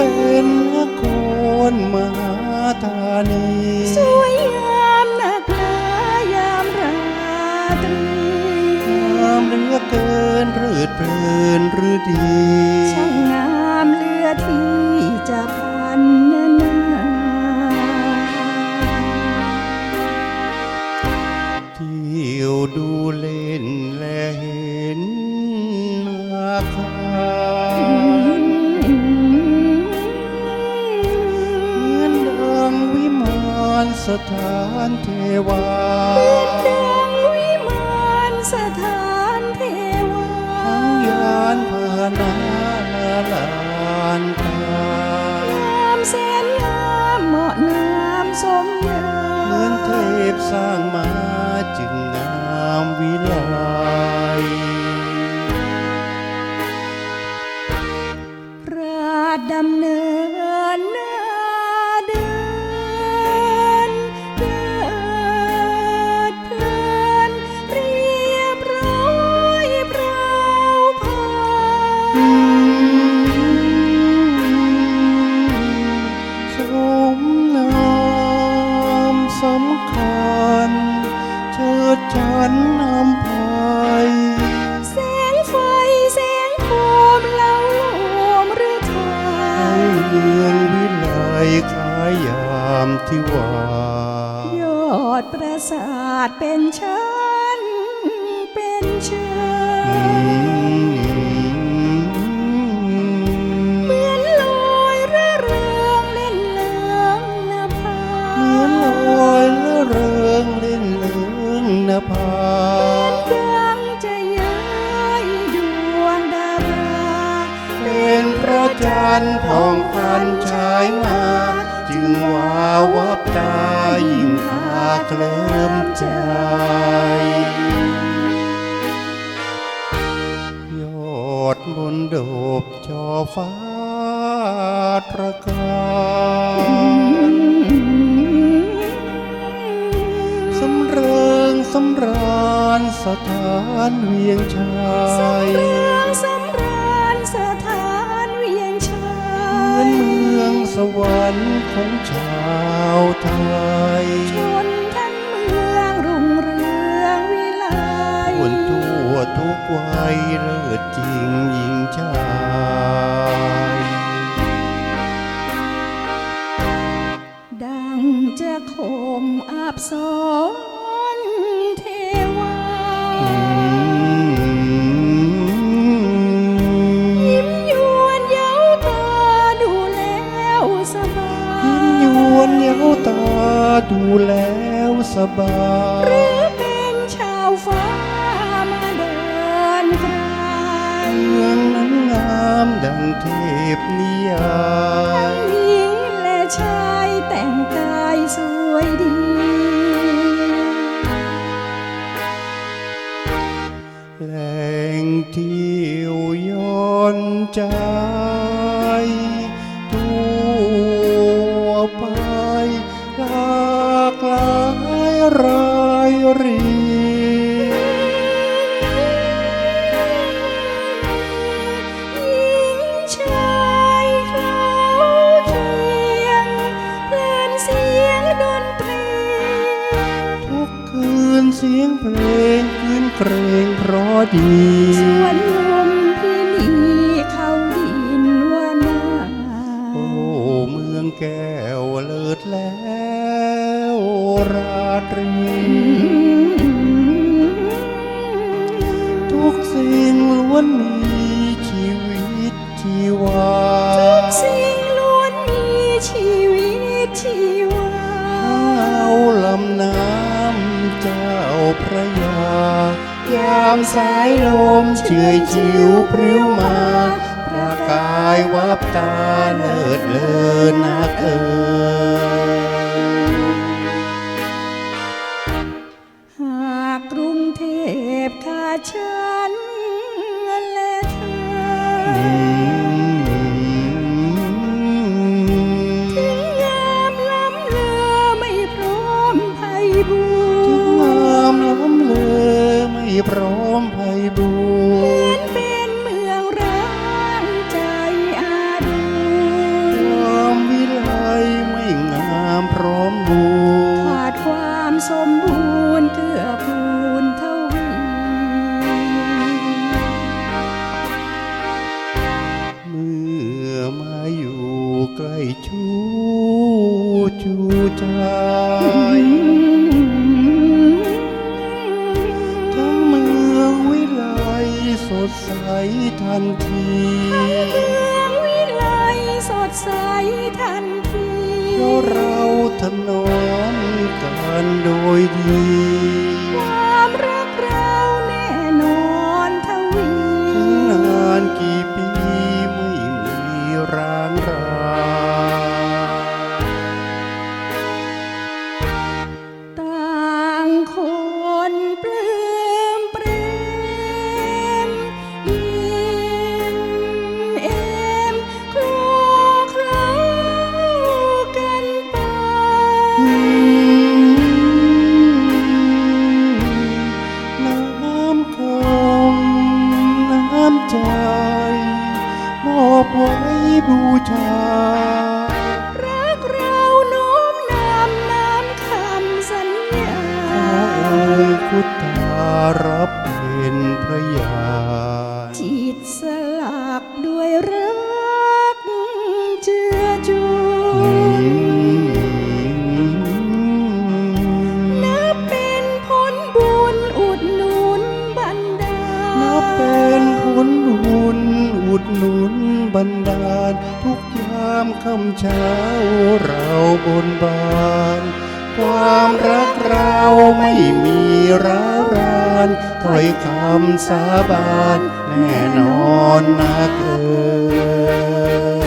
เป็นนครมหาธานี สวยงามนักหนายามราตรีงามเหลือเกินรืดเพลินหรือดีช่างงามเหลือที่จะพันนาเที่ยวดูเล่นและเห็นอาคาานสถานเทวาดังวิมานสถานเทวาทั้งยานพาหนะละลานตางามแสนงามเหมาะงามสมยาเหมือนเทพสร้างมาจึงงามวิไลพระดำเนิน สมนามสำคัญเชิดฉันนำพายแสงไฟแสงโคมเล่าโลมหรือไทให้ยเมืองวิไลขายยามที่วายอดปราสาทเป็นชั้น จันทร์ผ่องพันฉายมา จึงว่าวับตายิ่งพาเคลิ้มใจยอดบนดบจอฟ้าตระการสำเริงสำราญสถานเวียงชาย เลิศจริงยิ่งชายดังจะคมอาบสอนเทวายิ้มยวนเย้าตาดูแล้วสบายิ้มยยวนเย้าตาดูแล้วสบาหรืย งที่ย้อนใจ เสียงเพลงคืนเครงเพราะดีสวนลมที่นี่เขาดินว่านาโอ้เมืองแก้วเลิศแล้วราตรี ทุกสิ่งล้วนมีายามสายลมเฉอยชิวพริ้วมาประกายวับตาเลิศเลอนักเอ่ยหากกรุงเทพขาดฉันและเธอ พร้อมไพบู ดใสทันทีเมืองวิไลสดใสทันทีเพราะเราถนอมกันโดยดีความรัก บันดาล ทุกยามคำเช้าเราบนบาน ความรักเราไม่มีร้าวรานถ้อยคำสาบานแน่นอนนะเออ